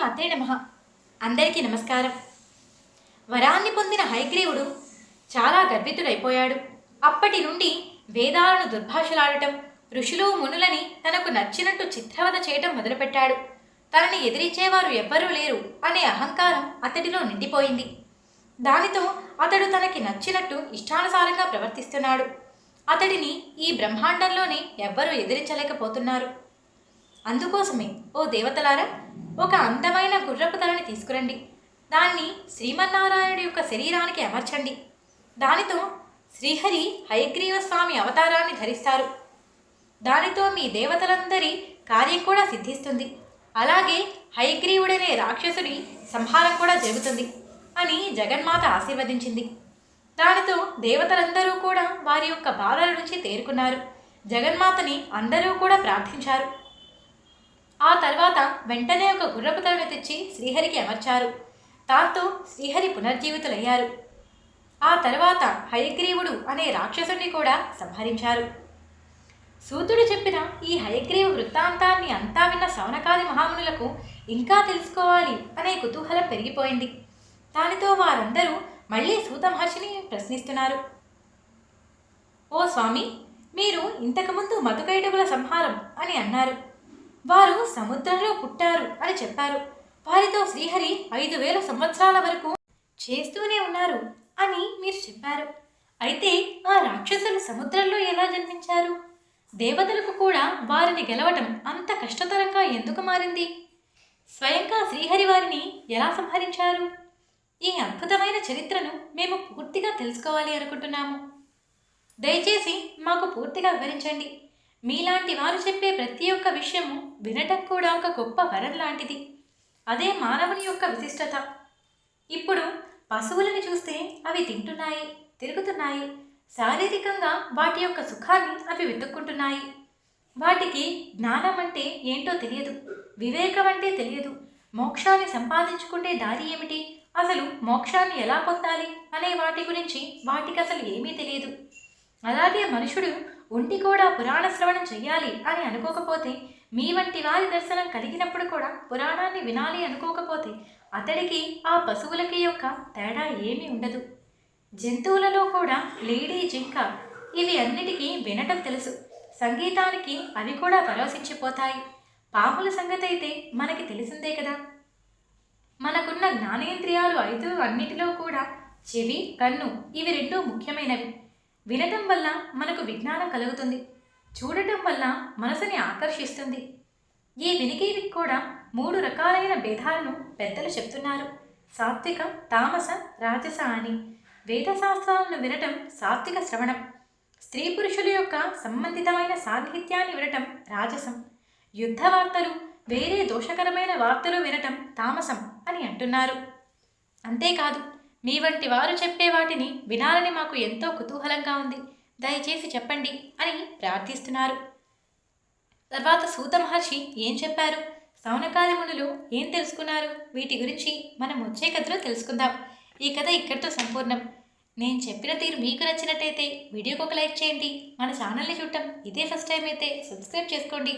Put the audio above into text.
మాతే నమ. అందరికీ నమస్కారం. వరాన్ని పొందిన హైగ్రీవుడు చాలా గర్వితుడైపోయాడు. అప్పటి నుండి వేదాలను దుర్భాషలాడటం ఋషులు మునులని తనకు నచ్చినట్టు చిత్రవద చేయటం మొదలుపెట్టాడు. తనని ఎదిరించేవారు ఎవ్వరూ లేరు అనే అహంకారం అతడిలో నిండిపోయింది. దానితో అతడు తనకి నచ్చినట్టు ఇష్టానుసారంగా ప్రవర్తిస్తున్నాడు. అతడిని ఈ బ్రహ్మాండంలోనే ఎవ్వరూ ఎదిరించలేకపోతున్నారు. అందుకోసమే ఓ దేవతలారా ఒక అందమైన గుర్రపు తలని తీసుకురండి. దాన్ని శ్రీమన్నారాయణుడి యొక్క శరీరానికి అమర్చండి. దానితో శ్రీహరి హయగ్రీవ స్వామి అవతారాన్ని ధరిస్తారు. దానితో మీ దేవతలందరి కార్యం కూడా సిద్ధిస్తుంది. అలాగే హయగ్రీవుడనే రాక్షసుడి సంహారం కూడా జరుగుతుంది అని జగన్మాత ఆశీర్వదించింది. దానితో దేవతలందరూ కూడా వారి యొక్క బాధల నుంచి తేరుకున్నారు. జగన్మాతని అందరూ కూడా ప్రార్థించారు. ఆ తర్వాత వెంటనే ఒక గుర్రపు తలను తెచ్చి శ్రీహరికి అమర్చారు. దాంతో శ్రీహరి పునర్జీవితులయ్యారు. ఆ తర్వాత హయగ్రీవుడు అనే రాక్షసుడిని కూడా సంహరించారు. సూతుడు చెప్పిన ఈ హయగ్రీవ వృత్తాంతాన్ని అంతా విన్న సౌనకాది మహామునులకు ఇంకా తెలుసుకోవాలి అనే కుతూహలం పెరిగిపోయింది. దానితో వారందరూ మళ్ళీ సూత మహర్షిని ప్రశ్నిస్తున్నారు. ఓ స్వామి మీరు ఇంతకుముందు మధుకైటకుల సంహారం అని అన్నారు. వారు సముద్రంలో పుట్టారు అని చెప్పారు. వారితో శ్రీహరి ఐదు వేల సంవత్సరాల వరకు చేస్తూనే ఉన్నారు అని మీరు చెప్పారు. అయితే ఆ రాక్షసులు సముద్రంలో ఎలా జన్మించారు? దేవతలకు కూడా వారిని గెలవటం అంత కష్టతరంగా ఎందుకు మారింది? స్వయంగా శ్రీహరి వారిని ఎలా సంహరించారు? ఈ అద్భుతమైన చరిత్రను మేము పూర్తిగా తెలుసుకోవాలి అనుకుంటున్నాము. దయచేసి మాకు పూర్తిగా వివరించండి. మీలాంటి వారు చెప్పే ప్రతి ఒక్క విషయము వినటం కూడా ఒక గొప్ప వరం లాంటిది. అదే మానవుని యొక్క విశిష్టత. ఇప్పుడు పశువులను చూస్తే అవి తింటున్నాయి తిరుగుతున్నాయి. శారీరకంగా వాటి యొక్క సుఖాన్ని అవి వెతుక్కుంటున్నాయి. వాటికి జ్ఞానం అంటే ఏంటో తెలియదు వివేకం అంటే తెలియదు. మోక్షాన్ని సంపాదించుకుంటే దారి ఏమిటి? అసలు మోక్షాన్ని ఎలా పొందాలి? అనే వాటి గురించి వాటికి అసలు ఏమీ తెలియదు. అలాగే మనుషుడు ఒంటి కూడా పురాణ శ్రవణం చెయ్యాలి అని అనుకోకపోతే మీ వంటి వారి దర్శనం కలిగినప్పుడు కూడా పురాణాన్ని వినాలి అనుకోకపోతే అతడికి ఆ పశువులకి యొక్క తేడా ఏమీ ఉండదు. జంతువులలో కూడా లేడీ జింక ఇవి అన్నిటికీ వినటం తెలుసు. సంగీతానికి అవి కూడా పరవశించిపోతాయి. పాముల సంగతి అయితే మనకి తెలిసిందే కదా. మనకున్న జ్ఞానేంద్రియాలు ఐదు అన్నిటిలో కూడా చెవి కన్ను ఇవి రెండు ముఖ్యమైనవి. వినటం వల్ల మనకు విజ్ఞానం కలుగుతుంది. చూడటం వల్ల మనసుని ఆకర్షిస్తుంది. ఈ వినికిడికి కూడా మూడు రకాలైన భేదాలను పెద్దలు చెప్తున్నారు. సాత్విక తామస రాజస అని. వేదశాస్త్రాలను వినటం సాత్విక శ్రవణం. స్త్రీ పురుషుల యొక్క సంబంధితమైన సాన్నిహిత్యాన్ని వినటం రాజసం. యుద్ధ వార్తలు వేరే దోషకరమైన వార్తలు వినటం తామసం అని అంటున్నారు. అంతేకాదు మీ వంటి వారు చెప్పే వాటిని వినాలని మాకు ఎంతో కుతూహలంగా ఉంది. దయచేసి చెప్పండి అని ప్రార్థిస్తున్నారు. తర్వాత సూత మహర్షి ఏం చెప్పారు? సౌనకాది మునులు ఏం తెలుసుకున్నారు? వీటి గురించి మనం వచ్చే కథలో తెలుసుకుందాం. ఈ కథ ఇక్కడితో సంపూర్ణం. నేను చెప్పిన తీరు మీకు నచ్చినట్టయితే వీడియోకి ఒక లైక్ చేయండి. మన ఛానల్ని చూడటం ఇదే ఫస్ట్ టైం అయితే సబ్స్క్రైబ్ చేసుకోండి.